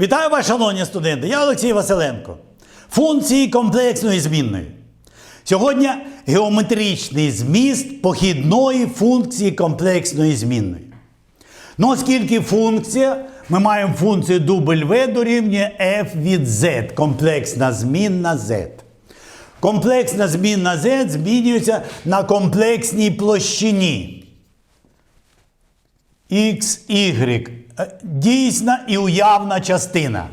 Вітаю вас, шановні студенти! Я Олексій Василенко. Функції комплексної змінної. Сьогодні геометричний зміст похідної функції комплексної змінної. Ну, оскільки функція, ми маємо функцію W дорівнює f від z, комплексна змінна z. Комплексна змінна z змінюється на комплексній площині. X, Y. Е, Дійсна і уявна частина.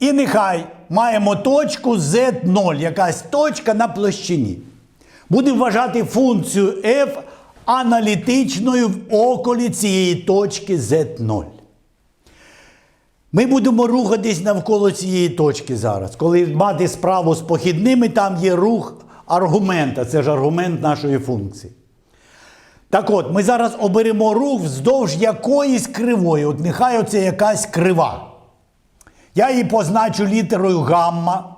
І нехай маємо точку Z0, якась точка на площині. Будемо вважати функцію f аналітичною в околі цієї точки Z0. Ми будемо рухатись навколо цієї точки зараз. Коли мати справу з похідними, там є рух аргумента. Це ж аргумент нашої функції. Так от, ми зараз оберемо рух вздовж якоїсь кривої. От нехай оце якась крива. Я її позначу літерою гамма.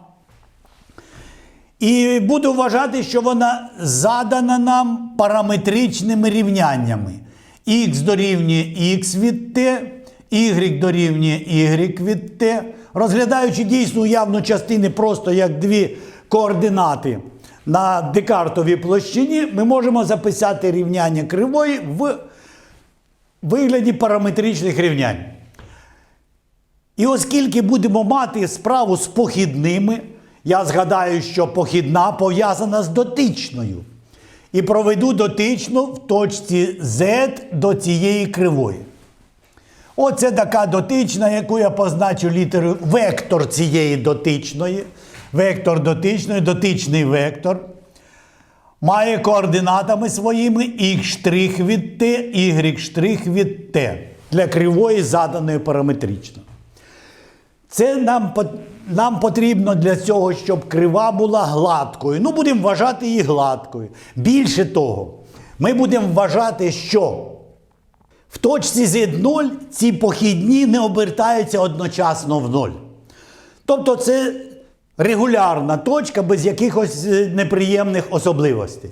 І буду вважати, що вона задана нам параметричними рівняннями. Х дорівнює х від t, y дорівнює y від t. Розглядаючи дійсно уявну частини просто як дві координати на декартовій площині, ми можемо записати рівняння кривої в вигляді параметричних рівнянь. І оскільки будемо мати справу з похідними, я згадаю, що похідна пов'язана з дотичною. І проведу дотичну в точці Z до цієї кривої. Оце така дотична, яку я позначу літерою вектор цієї дотичної. Вектор дотичної, дотичний вектор. Має координатами своїми x' від t, y' від t для кривої заданої параметрично. Це нам, нам потрібно для цього, щоб крива була гладкою. Ну, будемо вважати її гладкою. Більше того, ми будемо вважати, що в точці Z0 ці похідні не обертаються одночасно в ноль. Тобто це регулярна точка без якихось е, неприємних особливостей.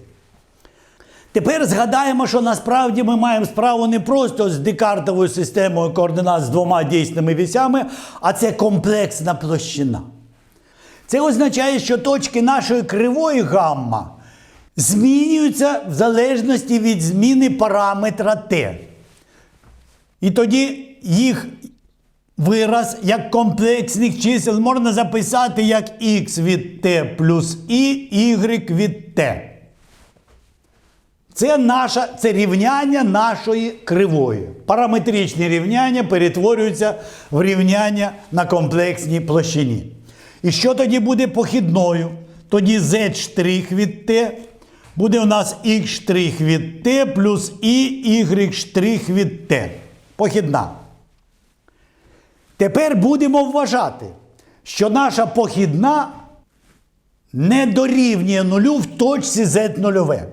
Тепер згадаємо, що насправді ми маємо справу не просто з декартовою системою координат з двома дійсними вісями, а це комплексна площина. Це означає, що точки нашої кривої гамма змінюються в залежності від зміни параметра t. І тоді їх вираз як комплексних чисел можна записати як x від t плюс i, y від t. Це, наша, це рівняння нашої кривої. Параметричні рівняння перетворюються в рівняння на комплексній площині. І що тоді буде похідною? Тоді z' від t буде у нас x' від t плюс і y' від t. Похідна. Тепер будемо вважати, що наша похідна не дорівнює нулю в точці z нульове.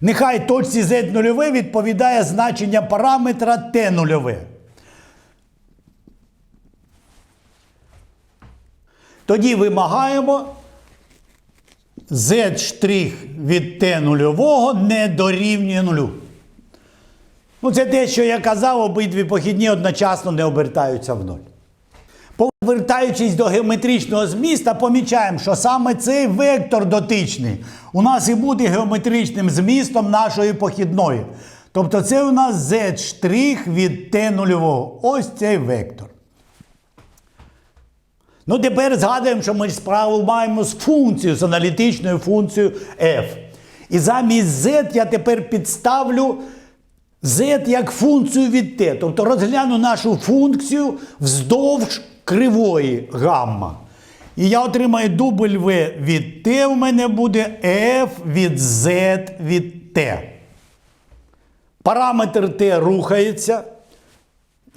Нехай точці z нульове відповідає значення параметра t нульове. Тоді вимагаємо z' від t нульового не дорівнює нулю. Ну, це те, що я казав, обидві похідні одночасно не обертаються в ноль. Повертаючись до геометричного зміста, помічаємо, що саме цей вектор дотичний у нас і буде геометричним змістом нашої похідної. Тобто це у нас z' від t нульового. Ось цей вектор. Ну, тепер згадуємо, що ми справу маємо з функцією, з аналітичною функцією f. І замість z я тепер підставлю z як функцію від t. Тобто розгляну нашу функцію вздовж кривої гамма. І я отримаю W від t, у мене буде f від z від t. Параметр t рухається.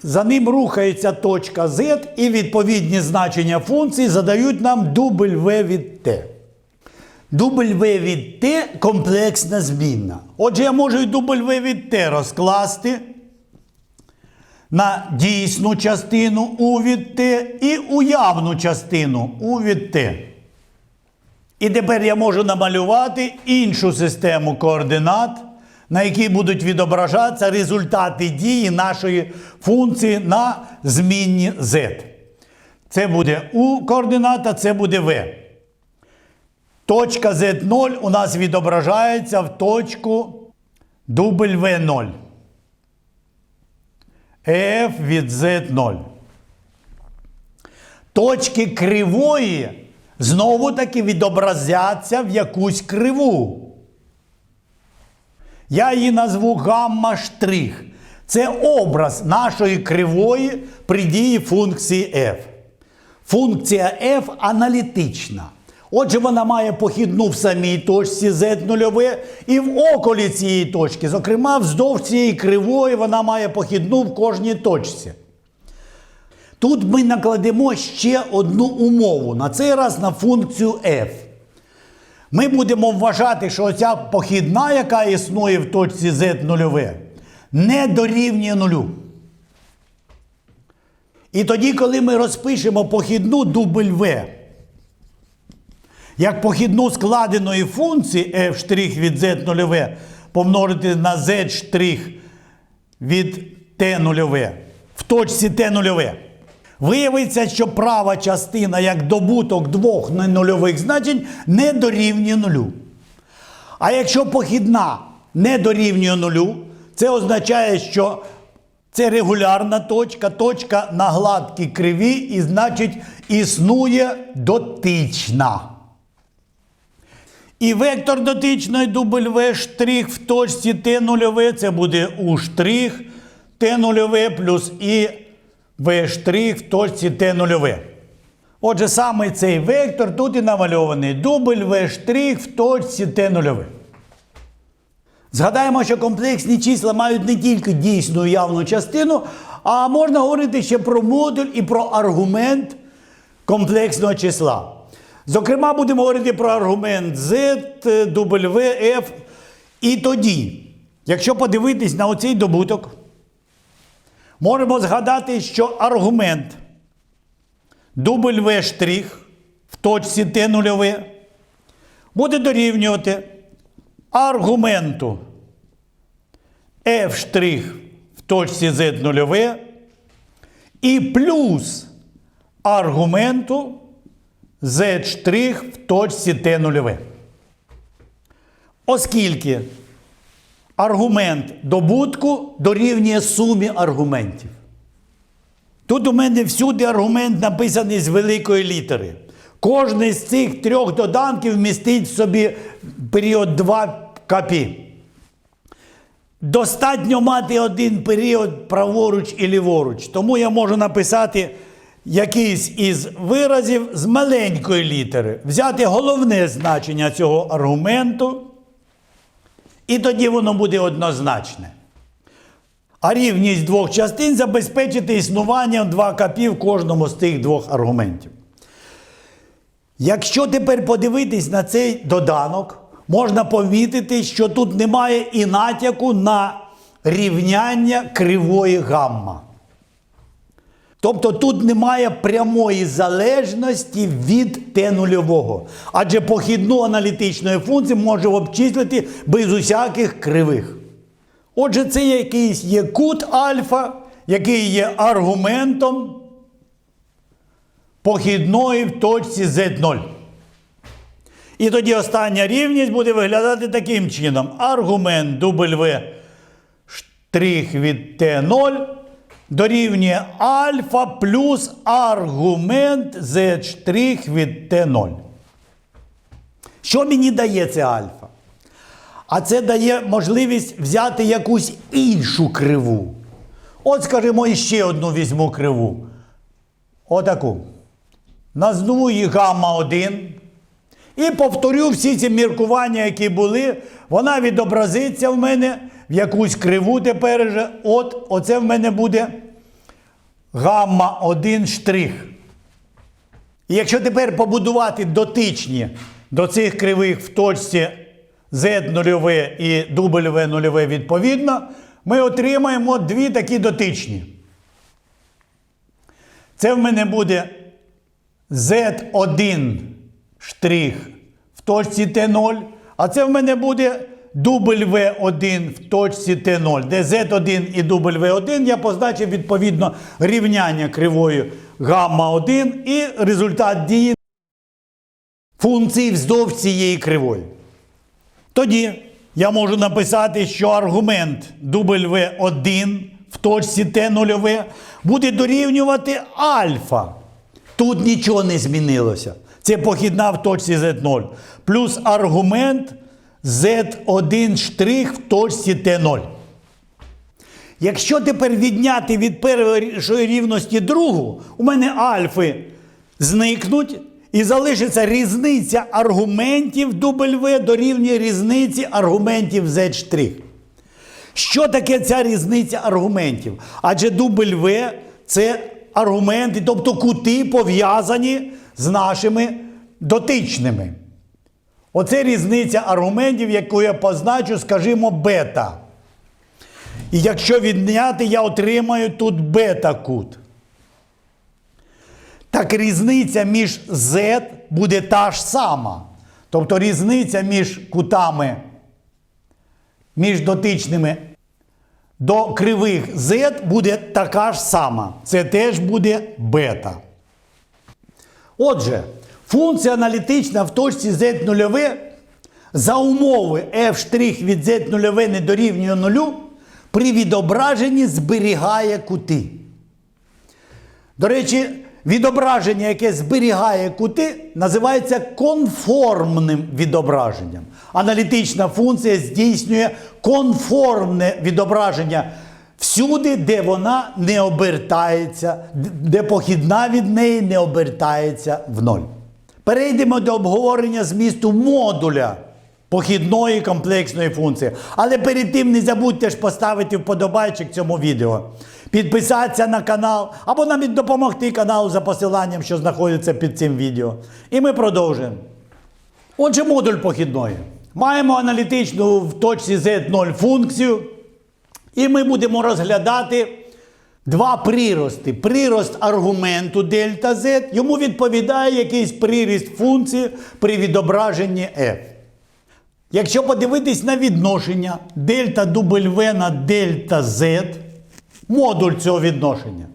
За ним рухається точка z, і відповідні значення функції задають нам W від t. W від t комплексна змінна. Отже, я можу і W від t розкласти на дійсну частину У від t і уявну частину У від t. І тепер я можу намалювати іншу систему координат на якій будуть відображатися результати дії нашої функції на змінні z. Це буде U координата, це буде V. Точка Z0 у нас відображається в точку W0. F від Z0. Точки кривої знову таки відобразяться в якусь криву. Я її назву гамма штрих. Це образ нашої кривої при дії функції f. Функція f аналітична. Отже, вона має похідну в самій точці z0 і в околі цієї точки. Зокрема, вздовж цієї кривої вона має похідну в кожній точці. Тут ми накладемо ще одну умову, на цей раз на функцію f. Ми будемо вважати, що ця похідна, яка існує в точці z0, не дорівнює нулю. І тоді, коли ми розпишемо похідну W, як похідну складеної функції f' від z0 помножити на z' від t0 в точці t0, виявиться, що права частина як добуток двох ненульових значень не дорівнює нулю. А якщо похідна не дорівнює нулю, це означає, що це регулярна точка, точка на гладкій криві, і значить існує дотична. І вектор дотичної W штрих в точці Т0 це буде У штрих Т0 плюс І В штрих в точці Т0. Отже, саме цей вектор тут і намальований W штрих в точці Т0. Згадаємо, що комплексні числа мають не тільки дійсну уявну частину, а можна говорити ще про модуль і про аргумент комплексного числа. Зокрема, будемо говорити про аргумент Z, W, F. І тоді, якщо подивитись на оцей добуток, можемо згадати, що аргумент W' в точці Т0 буде дорівнювати аргументу F' в точці Z0 і плюс аргументу Z' в точці Т0. Оскільки аргумент добутку дорівнює сумі аргументів. Тут у мене всюди аргумент написаний з великої літери. Кожний з цих трьох доданків містить собі період 2 капі. Достатньо мати один період праворуч і ліворуч. Тому я можу написати якийсь із виразів з маленької літери, взяти головне значення цього аргументу, і тоді воно буде однозначне. А рівність двох частин забезпечити існуванням 2 капі в кожному з тих двох аргументів. Якщо тепер подивитись на цей доданок, можна помітити, що тут немає і натяку на рівняння кривої гамма. Тобто тут немає прямої залежності від Т0. Адже похідну аналітичної функції може обчислити без усяких кривих. Отже, це якийсь є кут альфа, який є аргументом похідної в точці Z0. І тоді остання рівність буде виглядати таким чином. Аргумент W штрих від Т0 дорівнює альфа плюс аргумент Z від Т0. Що мені дає це альфа? А це дає можливість взяти якусь іншу криву. От, скажімо, іще одну візьму криву. Отаку. Назву її гамма 1. І повторю всі ці міркування, які були. Вона відобразиться в мене в якусь криву тепер же. От, оце в мене буде гамма 1 штрих. І якщо тепер побудувати дотичні до цих кривих в точці Z0 і W0 відповідно, ми отримаємо дві такі дотичні. Це в мене буде Z1 штрих в точці Т0, а це в мене буде W1 в точці Т0, де Z1 і W1 я позначив відповідно рівняння кривою гамма-1 і результат дії функції вздовж цієї кривої. Тоді я можу написати, що аргумент W1 в точці Т0 буде дорівнювати альфа. Тут нічого не змінилося. Це похідна в точці Z0. Плюс аргумент Z1 штрих в точці Т0. Якщо тепер відняти від першої рівності другу, у мене альфи зникнуть і залишиться різниця аргументів W дорівнює різниці аргументів Z. Що таке ця різниця аргументів? Адже W це аргументи, тобто кути пов'язані з нашими дотичними. Оце різниця аргументів, яку я позначу, скажімо, бета. І якщо відняти, я отримаю тут бета-кут. Так різниця між Z буде та ж сама. Тобто різниця між кутами, між дотичними до кривих Z буде така ж сама. Це теж буде бета. Отже, функція аналітична в точці Z0 за умови f' від Z0 не дорівнює нулю при відображенні зберігає кути. До речі, відображення, яке зберігає кути, називається конформним відображенням. Аналітична функція здійснює конформне відображення всюди, де вона не обертається, де похідна від неї не обертається в ноль. Перейдемо до обговорення змісту модуля похідної комплексної функції. Але перед тим не забудьте ж поставити вподобайчик цьому відео, підписатися на канал або навіть допомогти каналу за посиланням, що знаходиться під цим відео. І ми продовжуємо. Отже, модуль похідної. Маємо аналітичну в точці Z0 функцію, і ми будемо розглядати два прирости. Прирост аргументу дельта Z, йому відповідає якийсь приріст функції при відображенні f. Якщо подивитись на відношення дельта W на дельта Z, модуль цього відношення,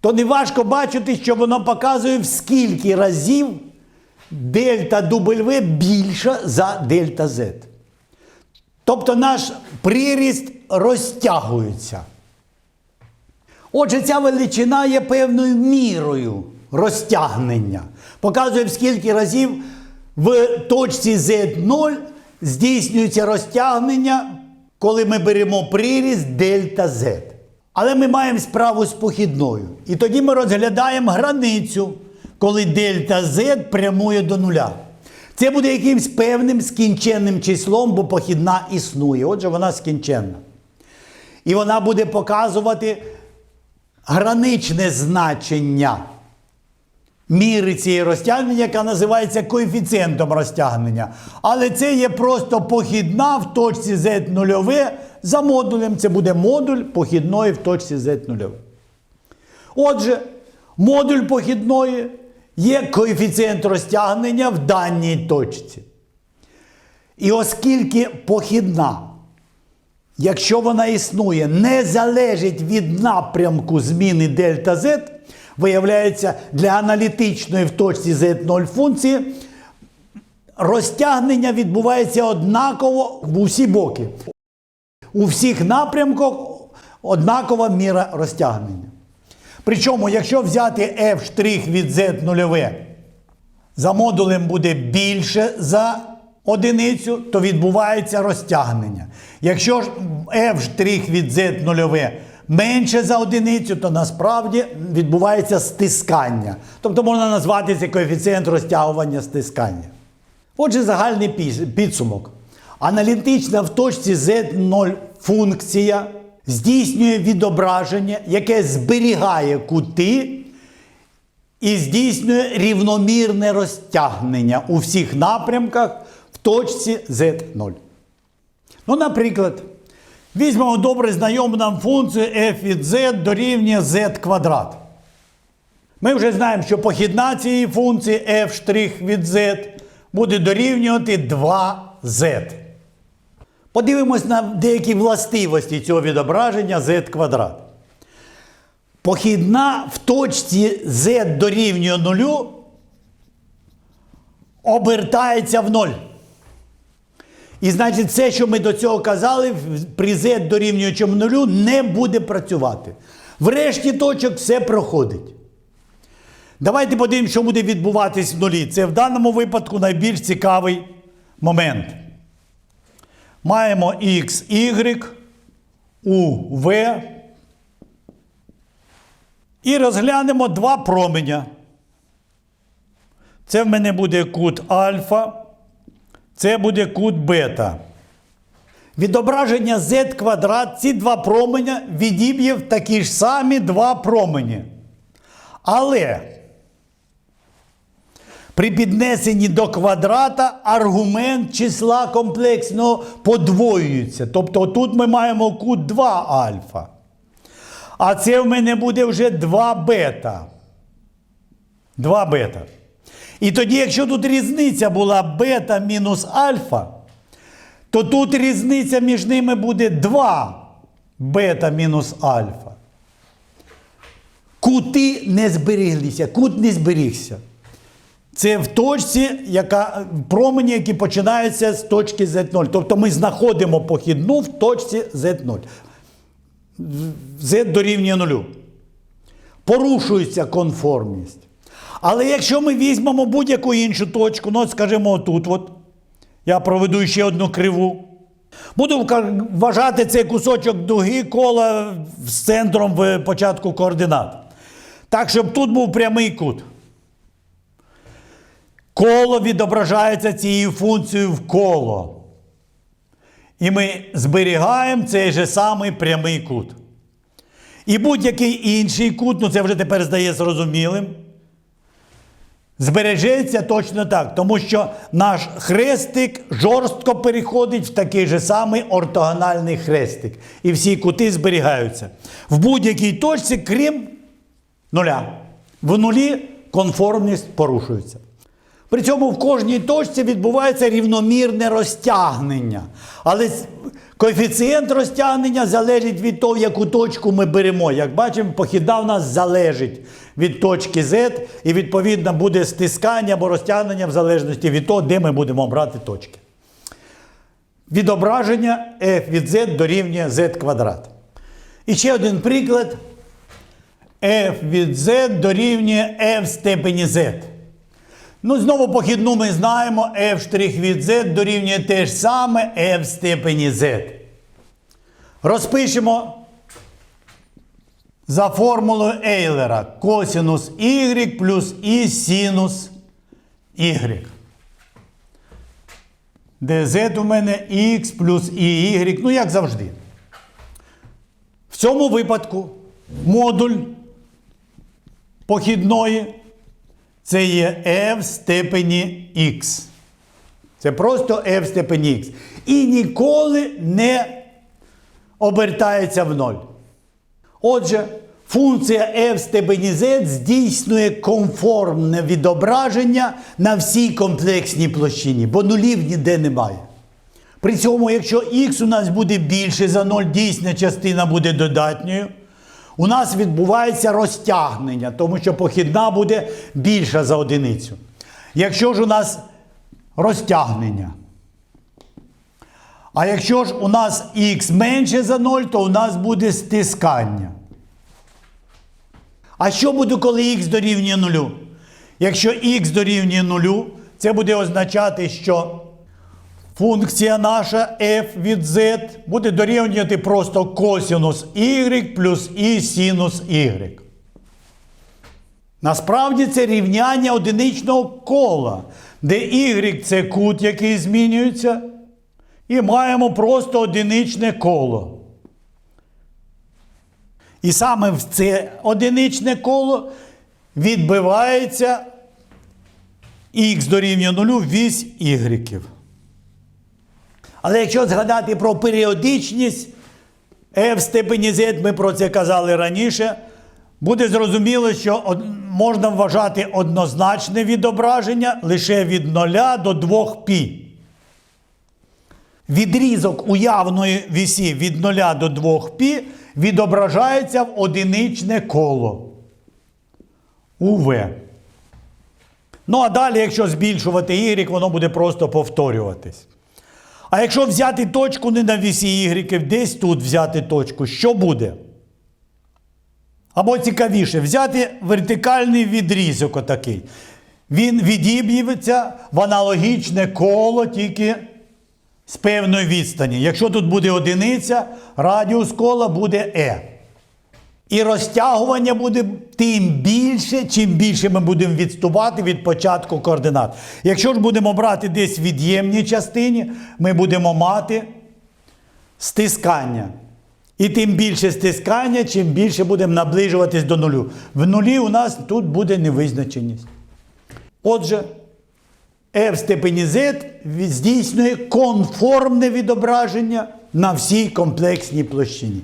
то неважко бачити, що воно показує в скільки разів дельта W більша за дельта Z. Тобто наш приріст розтягується. Отже, ця величина є певною мірою розтягнення. Показує, скільки разів в точці Z0 здійснюється розтягнення, коли ми беремо приріст дельта Z. Але ми маємо справу з похідною. І тоді ми розглядаємо границю, коли дельта Z прямує до нуля. Це буде якимсь певним скінченним числом, бо похідна існує. Отже, вона скінченна. І вона буде показувати граничне значення міри цієї розтягнення, яка називається коефіцієнтом розтягнення. Але це є просто похідна в точці Z0 за модулем. Це буде модуль похідної в точці Z0. Отже, модуль похідної є коефіцієнт розтягнення в даній точці. І оскільки похідна, якщо вона існує, не залежить від напрямку зміни дельта Z, виявляється, для аналітичної в точці Z0 функції розтягнення відбувається однаково в усі боки. У всіх напрямках однакова міра розтягнення. Причому, якщо взяти f' від Z0 за модулем буде більше за одиницю, то відбувається розтягнення. Якщо ж f' від Z0 менше за одиницю, то насправді відбувається стискання. Тобто можна назвати це коефіцієнт розтягування стискання. Отже, загальний підсумок. Аналітична в точці Z0 функція здійснює відображення, яке зберігає кути і здійснює рівномірне розтягнення у всіх напрямках точці Z0. Ну, наприклад, візьмемо добре знайому нам функцію f від z дорівнює z квадрат. Ми вже знаємо, що похідна цієї функції f' від z буде дорівнювати 2z. Подивимось на деякі властивості цього відображення z квадрат. Похідна в точці z дорівнює нулю обертається в ноль. І значить, все, що ми до цього казали, в- при z дорівнюючому нулю не буде працювати. Врешті точок все проходить. Давайте подивимося, що буде відбуватись в нулі. Це в даному випадку найбільш цікавий момент. Маємо x, y, u, v. І розглянемо два променя. Це в мене буде кут альфа, це буде кут бета. Відображення z квадрат, ці два променя відіб'є в такі ж самі два промені. Але при піднесенні до квадрата аргумент числа комплексного подвоюється. Тобто тут ми маємо кут 2 альфа. А це в мене буде вже 2 бета. 2 бета. І тоді, якщо тут різниця була бета мінус альфа, то тут різниця між ними буде 2 бета мінус альфа. Кути не зберіглися, кут не зберігся. Це в точці, яка промені, які починаються з точки Z0. Тобто ми знаходимо похідну в точці Z0. Z дорівнює нулю. Порушується конформність. Але якщо ми візьмемо будь-яку іншу точку, ну, скажімо, отут, от, я проведу ще одну криву. Буду вважати цей кусочок дуги кола з центром в початку координат. Так, щоб тут був прямий кут. Коло відображається цією функцією в коло. І ми зберігаємо цей же самий прямий кут. І будь-який інший кут, ну це вже тепер здає зрозумілим, збережеться точно так, тому що наш хрестик жорстко переходить в такий же самий ортогональний хрестик. І всі кути зберігаються. В будь-якій точці, крім нуля. В нулі конформність порушується. При цьому в кожній точці відбувається рівномірне розтягнення. Але коефіцієнт розтягнення залежить від того, яку точку ми беремо. Як бачимо, похідна в нас залежить від точки Z, і відповідно буде стискання або розтягнення в залежності від того, де ми будемо брати точки. Відображення f від z дорівнює z квадрат. І ще один приклад. f від z дорівнює f в степені z. Ну, знову похідну ми знаємо, f' від z дорівнює те ж саме f в степені z. Розпишемо за формулою Ейлера косинус y плюс і синус y. Де z у мене x плюс і y, ну як завжди. В цьому випадку модуль похідної це є f в степені x. Це просто f в степені x. І ніколи не обертається в ноль. Отже, функція f в степені z здійснює конформне відображення на всій комплексній площині, бо нулів ніде немає. При цьому, якщо х у нас буде більше за 0, дійсна частина буде додатньою, у нас відбувається розтягнення, тому що похідна буде більша за одиницю. Якщо ж у нас розтягнення, а якщо ж у нас х менше за 0, то у нас буде стискання. А що буде, коли х дорівнює нулю? Якщо х дорівнює нулю, це буде означати, що функція наша f від z буде дорівнювати просто косинус y плюс і синус y. Насправді це рівняння одиничного кола, де y це кут, який змінюється, і маємо просто одиничне коло. І саме в це одиничне коло відбивається х дорівнює нулю вісь y. Але якщо згадати про періодичність f степені z, ми про це казали раніше, буде зрозуміло, що можна вважати однозначне відображення лише від 0 до 2 π. Відрізок уявної вісі від 0 до 2 π відображається в одиничне коло. УВ. Ну а далі, якщо збільшувати y, воно буде просто повторюватись. А якщо взяти точку не на вісі y, десь тут взяти точку, що буде? Або цікавіше, взяти вертикальний відрізок отакий. Він відіб'ється в аналогічне коло тільки з певної відстані. Якщо тут буде одиниця, радіус кола буде е. І розтягування буде тим більше, чим більше ми будемо відступати від початку координат. Якщо ж будемо брати десь в від'ємній частині, ми будемо мати стискання. І тим більше стискання, чим більше будемо наближуватись до нулю. В нулі у нас тут буде невизначеність. Отже, e в степені z здійснює конформне відображення на всій комплексній площині.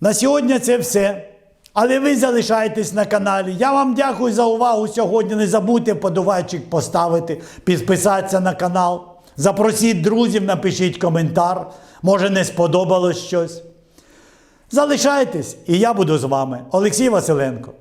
На сьогодні це все. Але ви залишайтесь на каналі. Я вам дякую за увагу сьогодні. Не забудьте подувайчик поставити, підписатися на канал. Запросіть друзів, напишіть коментар. Може не сподобалось щось. Залишайтесь, і я буду з вами. Олексій Василенко.